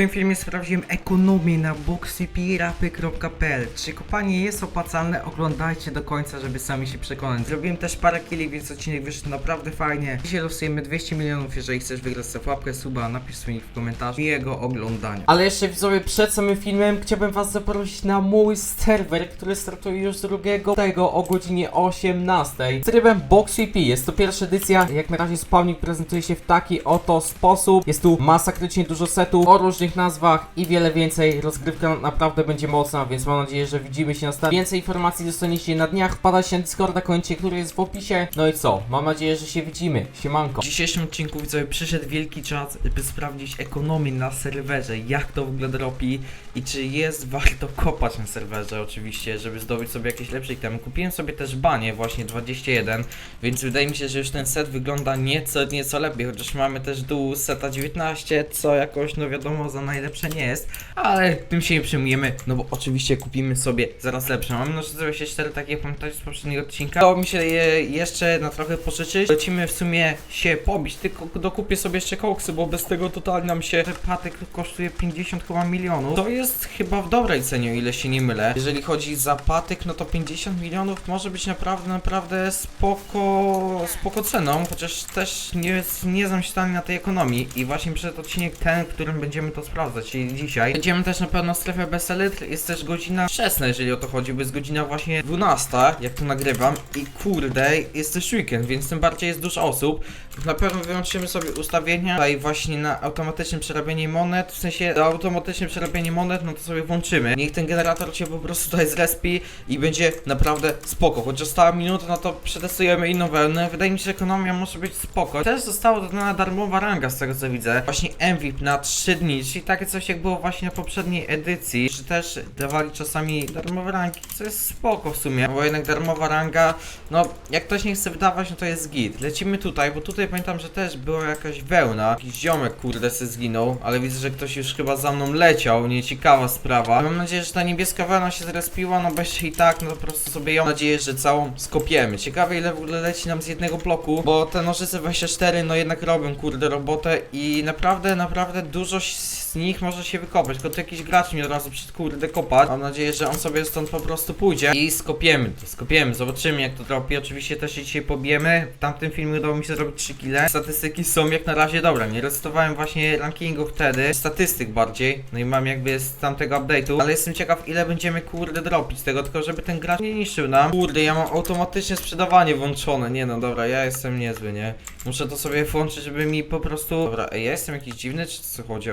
tym filmie sprawdziłem ekonomię na boxypirapy.pl Czy kopanie jest opłacalne? Oglądajcie do końca, żeby sami się przekonać. Zrobiłem też parę killi, więc odcinek wyszedł naprawdę fajnie. Dzisiaj losujemy 200 milionów, jeżeli chcesz wygrać sobie łapkę suba, napisz swój w komentarzu miłego oglądania. Ale jeszcze widzowie, przed samym filmem chciałbym was zaprosić na mój serwer, który startuje już 2 tego o godzinie 18 z trybem BoxVP. Jest to pierwsza edycja, jak na razie spawnik prezentuje się w taki oto sposób. Jest tu masakrycznie dużo setów o różnych nazwach i wiele więcej. Rozgrywka naprawdę będzie mocna, więc mam nadzieję, że widzimy się na start. Więcej informacji dostaniecie na dniach, wpadajcie na Discorda, końcie, który jest w opisie. No i co? Mam nadzieję, że się widzimy. Siemanko. W dzisiejszym odcinku widzowie przyszedł wielki czas, by sprawdzić ekonomię na serwerze, jak to w ogóle dropi i czy jest warto kopać na serwerze oczywiście, żeby zdobyć sobie jakieś lepsze itemy. Kupiłem sobie też banie właśnie 21, więc wydaje mi się, że już ten set wygląda nieco, nieco lepiej, chociaż mamy też dół seta 19, co jakoś no wiadomo za najlepsze nie jest, ale tym się nie przejmujemy, no bo oczywiście kupimy sobie zaraz lepsze. Mamy noże 24, tak jak pamiętacie z poprzedniego odcinka. Udało mi się je jeszcze na trochę pożyczyć. Lecimy w sumie się pobić, tylko dokupię sobie jeszcze koksy, bo bez tego totalnie nam się patek kosztuje 50 chyba milionów. To jest chyba w dobrej cenie, o ile się nie mylę. Jeżeli chodzi za patyk, no to 50 milionów może być naprawdę, naprawdę spoko, spoko ceną, chociaż też nie, nie znam się na tej ekonomii i właśnie przed odcinek ten, którym będziemy to sprawdzać, czyli dzisiaj. Będziemy też na pewno strefę bez elitr, jest też godzina 16, jeżeli o to chodzi, bo jest godzina właśnie 12, jak tu nagrywam i kurde, jest też weekend, więc tym bardziej jest dużo osób. Na pewno wyłączymy sobie ustawienia tutaj właśnie na automatyczne przerabianie monet, w sensie automatyczne przerabianie monet, no to sobie włączymy. Niech ten generator się po prostu tutaj zrespi i będzie naprawdę spoko. Choć została minuta, no to przetestujemy inną wełnę. Wydaje mi się, że ekonomia może być spoko. Też została dodana darmowa ranga z tego co widzę. Właśnie MVP na 3 dni, czyli takie coś jak było właśnie na poprzedniej edycji. Czy też dawali czasami darmowe rangi, co jest spoko w sumie. Bo jednak darmowa ranga, no jak ktoś nie chce wydawać, no to jest git. Lecimy tutaj, bo tutaj pamiętam, że też była jakaś wełna. Jakiś ziomek kurde se zginął, ale widzę, że ktoś już chyba za mną leciał. Nieciekawa sprawa. Mam nadzieję, że ta niebieska wełna się zrespiła, no bo jeśli i tak, no po prostu sobie ją mam nadzieję, że całą skopiemy. Ciekawe ile w ogóle leci nam z jednego bloku, bo te nożyce 24 no jednak robią kurde robotę i naprawdę, naprawdę dużo z nich może się wykopać, tylko tu jakiś gracz mi od razu przed kurde kopać. Mam nadzieję, że on sobie stąd po prostu pójdzie i skopiemy to, skopiemy, zobaczymy jak to dropi. Oczywiście też się dzisiaj pobijemy. W tamtym filmie udało mi się zrobić 3 kile. Statystyki są jak na razie dobre. Nie recytowałem właśnie rankingu wtedy, statystyk bardziej. No i mam jakby z tamtego update'u, ale jestem ciekaw ile będziemy kurde dropić tego, tylko żeby ten gracz nie niszczył nam. Kurde, ja mam automatyczne sprzedawanie włączone. Nie no, dobra, ja jestem niezły, nie? Muszę to sobie włączyć, żeby mi po prostu... Dobra, ja jestem jakiś dziwny, czy co chodzi?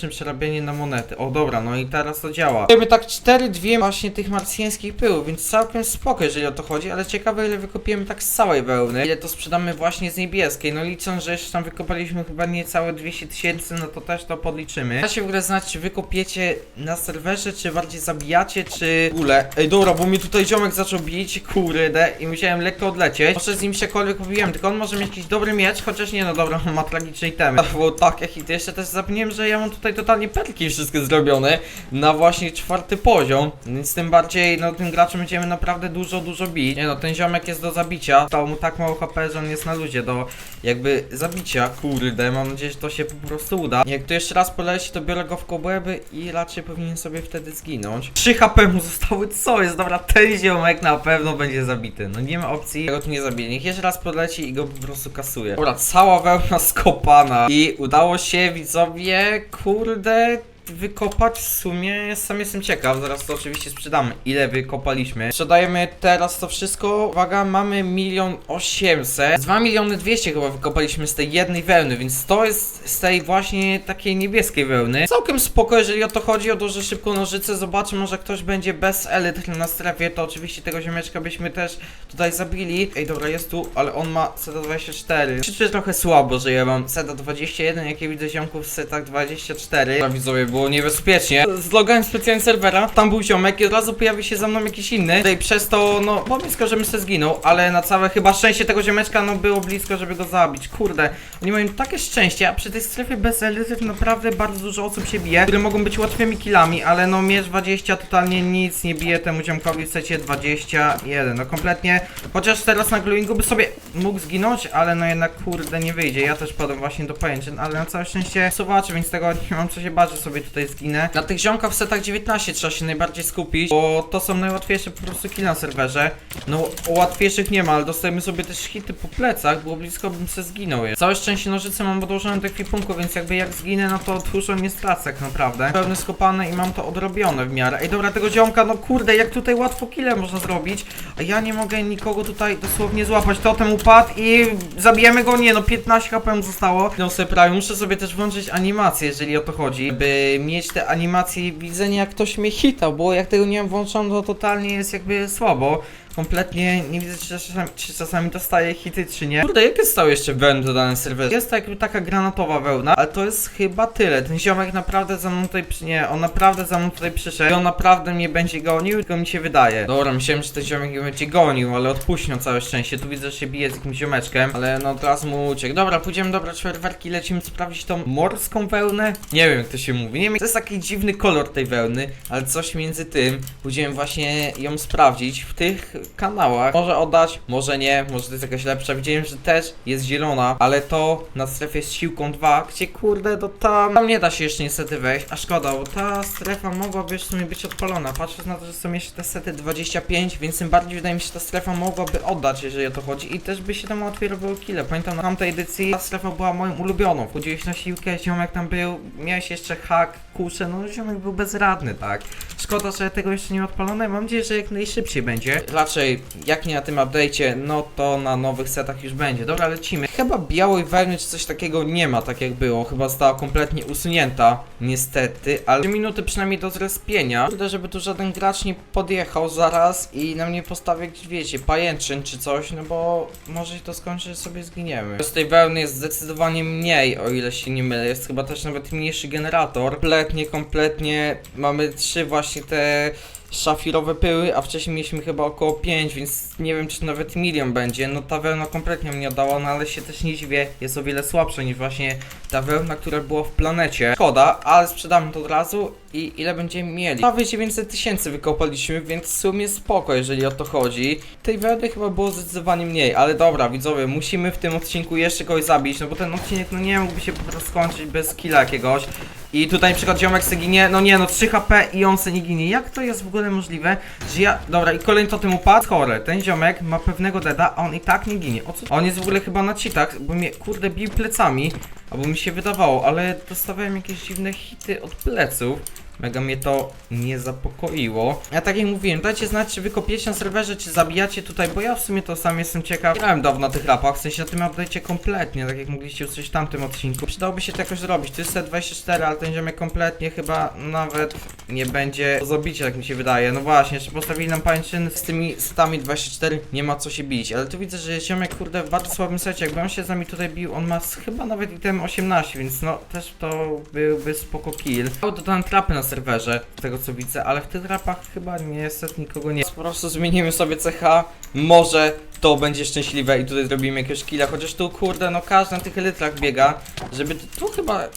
Automatyczne przerabianie na monety. O, dobra, no i teraz to działa. Mamy tak 4 dwie właśnie tych marsjańskich pyłów, więc całkiem spoko, jeżeli o to chodzi, ale ciekawe ile wykopiemy tak z całej wełny. Ile to sprzedamy właśnie z niebieskiej. No licząc, że jeszcze tam wykopaliśmy chyba niecałe 200 tysięcy, no to też to podliczymy. Da się w ogóle znać, czy wykopiecie na serwerze, czy bardziej zabijacie, czy w ogóle. Ej, dobra, bo mi tutaj ziomek zaczął bić, kurde, i musiałem lekko odlecieć. Może z nim siekolwiek pobiłem, tylko on może mieć jakiś dobry miecz, chociaż nie, no dobra, on ma tragiczne itemy. To było takie hity. Jeszcze też zapomniałem, że ja mam tutaj totalnie perki wszystkie zrobione na właśnie czwarty poziom, więc tym bardziej, no tym graczem będziemy naprawdę dużo, dużo bić. Nie no, ten ziomek jest do zabicia. Stało mu tak mało HP, że on jest na luzie do jakby zabicia. Kurde, mam nadzieję, że to się po prostu uda. Jak tu jeszcze raz poleci, to biorę go w kobłęby i raczej powinien sobie wtedy zginąć. 3 HP mu zostały, co jest? Dobra, ten ziomek na pewno będzie zabity. No nie ma opcji, tego tu nie zabije. Niech jeszcze raz poleci i go po prostu kasuje. Dobra, cała wełna skopana i udało się widzowie, kurde, Kurde, wykopać w sumie, sam jestem ciekaw, zaraz to oczywiście sprzedamy, ile wykopaliśmy. Sprzedajemy teraz to wszystko, uwaga, mamy milion osiemset, 2 miliony 200 chyba wykopaliśmy z tej jednej wełny, więc to jest z tej właśnie takiej niebieskiej wełny. Całkiem spoko, jeżeli o to chodzi, odłożę szybko nożyce, zobaczę, może ktoś będzie bez elit na strefie, to oczywiście tego ziomeczka byśmy też tutaj zabili. Ej, dobra, jest tu, ale on ma seta 24. Czy trochę słabo, że ja mam seta 21, jak ja widzę ziomków w setach 24. Dobra, widzowie, było niebezpiecznie. Zlogałem specjalnie serwera, tam był ziomek i od razu pojawił się za mną jakiś inny. Tutaj przez to, no, było blisko, żebym se zginął, ale na całe chyba szczęście tego ziomeczka, no, było blisko, żeby go zabić. Kurde, oni mają takie szczęście, a przy tej strefie bez elit naprawdę bardzo dużo osób się bije, które mogą być łatwymi killami, ale no, mierz 20 totalnie nic nie bije temu ziomkowi w secie 21. No, kompletnie, chociaż teraz na glowingu by sobie mógł zginąć, ale no jednak kurde nie wyjdzie. Ja też padłem właśnie do pajęczyn, ale na całe szczęście zobaczę, więc tego nie mam co się bać, że sobie tutaj zginę. Na tych ziomkach w setach 19 trzeba się najbardziej skupić, bo to są najłatwiejsze po prostu kill na serwerze. No łatwiejszych nie ma, ale dostajemy sobie też hity po plecach, było blisko bym se zginął. Całe szczęście nożyce mam odłożone do ekwipunku, więc jakby jak zginę, no to dużo nie stracę tak naprawdę. Pełne skopane i mam to odrobione w miarę. Ej dobra, tego ziomka, no kurde, jak tutaj łatwo kile można zrobić, a ja nie mogę nikogo tutaj dosłownie złapać. Totem upadł i zabijemy go, nie no, 15 HP zostało. No sobie prawie, muszę sobie też włączyć animację, jeżeli o to chodzi, by mieć te animacje i widzenie jak ktoś mnie hitał, bo jak tego nie włączone, to totalnie jest jakby słabo. Kompletnie nie widzę, czy czasami, czy czasami dostaje hity, czy nie. Kurde, jakie stały jeszcze wełny do danej serwerze? Jest jakby taka granatowa wełna, ale to jest chyba tyle. Ten ziomek naprawdę za mną tutaj. Nie, on naprawdę za mną tutaj przyszedł i on naprawdę mnie będzie gonił, tylko mi się wydaje. Dobra, myślałem, że ten ziomek mnie będzie gonił, ale odpuścił całe szczęście. Tu widzę, że się bije z jakimś ziomeczkiem, ale no teraz mu uciekł. Dobra, pójdziemy, dobra, czwerwerki, lecimy sprawdzić tą morską wełnę. Nie wiem, jak to się mówi. Nie wiem, to jest taki dziwny kolor tej wełny, ale coś między tym. Pójdziemy właśnie ją sprawdzić w tych kanałach. Może oddać, może nie, może to jest jakaś lepsza. Widziałem, że też jest zielona, ale to na strefie z siłką 2, gdzie kurde, to tam, tam nie da się jeszcze niestety wejść, a szkoda, bo ta strefa mogłaby w sumie być odpalona. Patrząc na to, że są jeszcze te sety 25, więc tym bardziej wydaje mi się, że ta strefa mogłaby oddać, jeżeli o to chodzi i też by się tam łatwiej robiło kile. Pamiętam na tamtej edycji ta strefa była moją ulubioną. Wchodziłeś na siłkę, ziomek tam był, miałeś jeszcze hak, kusze, no ziomek był bezradny, tak. Szkoda, że tego jeszcze nie odpalone. Mam nadzieję, że jak najszybciej będzie. Raczej, jak nie na tym update'cie, no to na nowych setach już będzie. Dobra, lecimy. Chyba białej wełny czy coś takiego nie ma, tak jak było. Chyba została kompletnie usunięta, niestety. Ale 3 minuty przynajmniej do zrespienia. Kurde, żeby tu żaden gracz nie podjechał zaraz i na mnie postawić, wiecie, pajęczyn czy coś, no bo może się to skończy, że sobie zginiemy. Z tej wełny jest zdecydowanie mniej, o ile się nie mylę. Jest chyba też nawet mniejszy generator. Kompletnie, kompletnie mamy trzy właśnie te szafirowe pyły, a wcześniej mieliśmy chyba około 5, więc nie wiem czy nawet milion będzie. No ta wełna kompletnie mnie oddała, no ale się też nie dziwię, jest o wiele słabsza niż właśnie ta wełna, która była w planecie. Szkoda, ale sprzedamy to od razu i ile będziemy mieli? Prawie 900 tysięcy wykopaliśmy, więc w sumie spoko, jeżeli o to chodzi. Tej wełny chyba było zdecydowanie mniej, ale dobra, widzowie, musimy w tym odcinku jeszcze kogoś zabić, no bo ten odcinek no nie mógłby się po prostu skończyć bez killa jakiegoś. I tutaj przykład ziomek se ginie, no nie no 3 HP i on se nie ginie. Jak to jest w ogóle możliwe, że ja... Dobra i kolejny totem upadł. Chore, ten ziomek ma pewnego deda, a on i tak nie ginie. O co? On jest w ogóle chyba na cheatach, bo mnie kurde bił plecami. Albo mi się wydawało, ale dostawałem jakieś dziwne hity od pleców. Mega mnie to nie zapokoiło. Ja tak jak mówiłem, dajcie znać, czy wy kopiecie na serwerze, czy zabijacie tutaj, bo ja w sumie to sam jestem ciekaw. Grałem dawno na tych rapach, w sensie na tym update'cie kompletnie, tak jak mogliście usłyszeć w tamtym odcinku. Przydałoby się to jakoś zrobić. To jest set 24, ale ten ziomek kompletnie chyba nawet nie będzie do zabicia, tak mi się wydaje. No właśnie, jeszcze postawili nam pańczyn z tymi setami 24, nie ma co się bić. Ale tu widzę, że ziomek kurde w bardzo słabym secie, jakby on się z nami tutaj bił, on ma chyba nawet item 18, więc no też to byłby spoko kill. Są dodane trapy na serwerze, tego co widzę, ale w tych trapach chyba niestety nikogo nie. Po prostu zmienimy sobie CH, może to będzie szczęśliwe i tutaj zrobimy jakiegoś killa, chociaż tu kurde, no każdy na tych elytrach biega, żeby tu chyba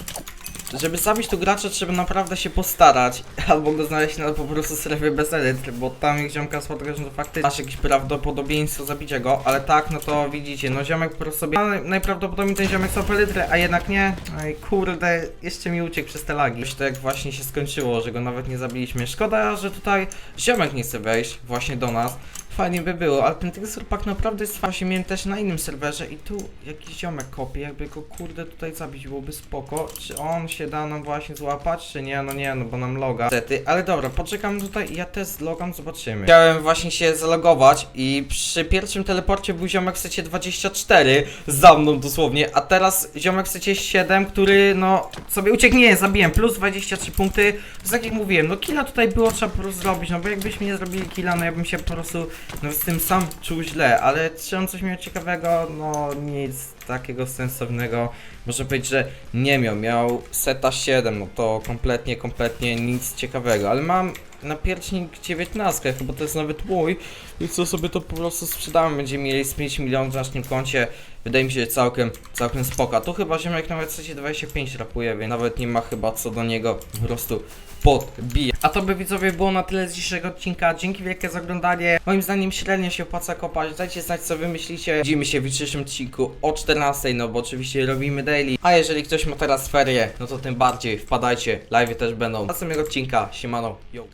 żeby zabić tu gracza trzeba naprawdę się postarać, albo go znaleźć na po prostu strefie bez elitr, bo tam jak ziomka spotykasz, no to faktycznie masz jakieś prawdopodobieństwo zabicia go, ale tak, no to widzicie, no ziomek po prostu sobie, no, najprawdopodobniej ten ziomek są elitry, a jednak nie, Ej, kurde, jeszcze mi uciekł przez te lagi. Coś tak właśnie się skończyło, że go nawet nie zabiliśmy. Szkoda, że tutaj ziomek nie chce wejść właśnie do nas. Fajnie by było, ale ten Texture Pack naprawdę jest właśnie miałem też na innym serwerze i tu jakiś ziomek kopie, jakby go kurde tutaj zabić byłoby spoko. Czy on się da nam właśnie złapać, czy nie? No nie, no bo nam loga. Niestety, ale dobra, poczekam tutaj ja też zlogam, zobaczymy. Chciałem właśnie się zalogować i przy pierwszym teleporcie był ziomek w secie 24 za mną dosłownie, a teraz ziomek w secie 7, który no sobie uciekł, nie, zabiłem, plus 23 punkty. Tak jak mówiłem, no killa tutaj było trzeba po prostu zrobić, no bo jakbyśmy nie zrobili killa, no ja bym się po prostu no z tym sam czuł źle, ale czy on coś miał ciekawego? No nic takiego sensownego. Można powiedzieć, że nie miał. Miał seta 7, no to kompletnie, kompletnie nic ciekawego. Ale mam na pierśnik 19, chyba to jest nawet mój. I co sobie to po prostu sprzedamy. Będziemy mieli z 5 milionów w naszym koncie. Wydaje mi się, całkiem, całkiem spoko. Tu chyba ziomek nawet w sensie 25 rapuje, więc nawet nie ma chyba co do niego po prostu podbija. A to by widzowie było na tyle z dzisiejszego odcinka. Dzięki wielkie za oglądanie. Moim zdaniem średnio się opłaca kopać. Dajcie znać co wy myślicie. Widzimy się w jutrzejszym odcinku o 14, no bo oczywiście robimy daily. A jeżeli ktoś ma teraz ferie, no to tym bardziej wpadajcie. Live też będą. Następnego odcinka. Siemano. Yo.